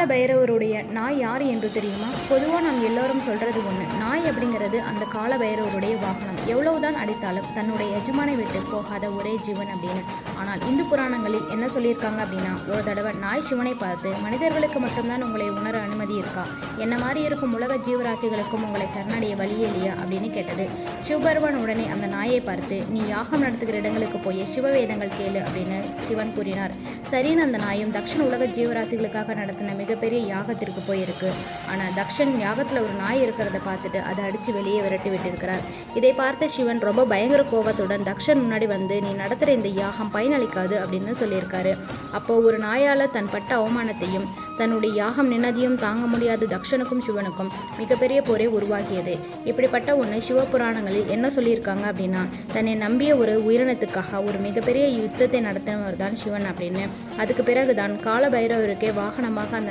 கால பைரவருடைய நாய் யார் என்று தெரியுமா? பொதுவாக நாம் எல்லோரும் சொல்கிறது ஒன்று நாய் அப்படிங்கிறது அந்த கால பைரவருடைய வாகனம். எவ்வளவுதான் அடித்தாலும் தன்னுடைய எஜமானை விட்டு போகாத ஒரே ஜீவன் அப்படின்னு. ஆனால் இந்து புராணங்களில் என்ன சொல்லியிருக்காங்க அப்படின்னா ஒரு தடவை நாய் சிவனை பார்த்து மனிதர்களுக்கு மட்டும்தான் உங்களை உணர அனுமதி இருக்கா? என்ன மாதிரி இருக்கும் உலக ஜீவராசிகளுக்கும் உங்களை சரணடைய வழியே இல்லையா? அப்படின்னு கேட்டது. சிவபெருமான் உடனே அந்த நாயை பார்த்து நீ யாகம் நடத்துகிற இடங்களுக்கு போய் சிவவேதங்கள் கேளு அப்படின்னு சிவன் கூறினார். சரின்னு அந்த நாயும் தக்ஷன் உலக ஜீவராசிகளுக்காக நடத்தின மிகப்பெரிய யாகத்திற்கு போயிருக்கு. ஆனால் தக்ஷன் யாகத்தில் ஒரு நாய் இருக்கிறத பார்த்துட்டு அதை அடித்து வெளியே விரட்டி விட்டிருக்கிறார். இதை பார்த்த சிவன் ரொம்ப பயங்கர கோபத்துடன் தக்ஷன் முன்னாடி வந்து நீ நடத்துகிற இந்த யாகம் பயனளிக்காது அப்படின்னு சொல்லியிருக்காரு. அப்போ ஒரு நாயால் தன் பட்ட அவமானத்தையும் தன்னுடைய யாகம் நின்னதையும் தாங்க முடியாத தக்ஷனுக்கும் சிவனுக்கும் மிகப்பெரிய போரே உருவாகியது. இப்படிப்பட்ட ஒன்று சிவபுராணங்களில் என்ன சொல்லியிருக்காங்க அப்படின்னா தன்னை நம்பிய ஒரு உயிரினத்துக்காக ஒரு மிகப்பெரிய யுத்தத்தை நடத்தினவர் தான் சிவன் அப்படின்னு. அதுக்கு பிறகுதான் கால பைரவருக்கே வாகனமாக அந்த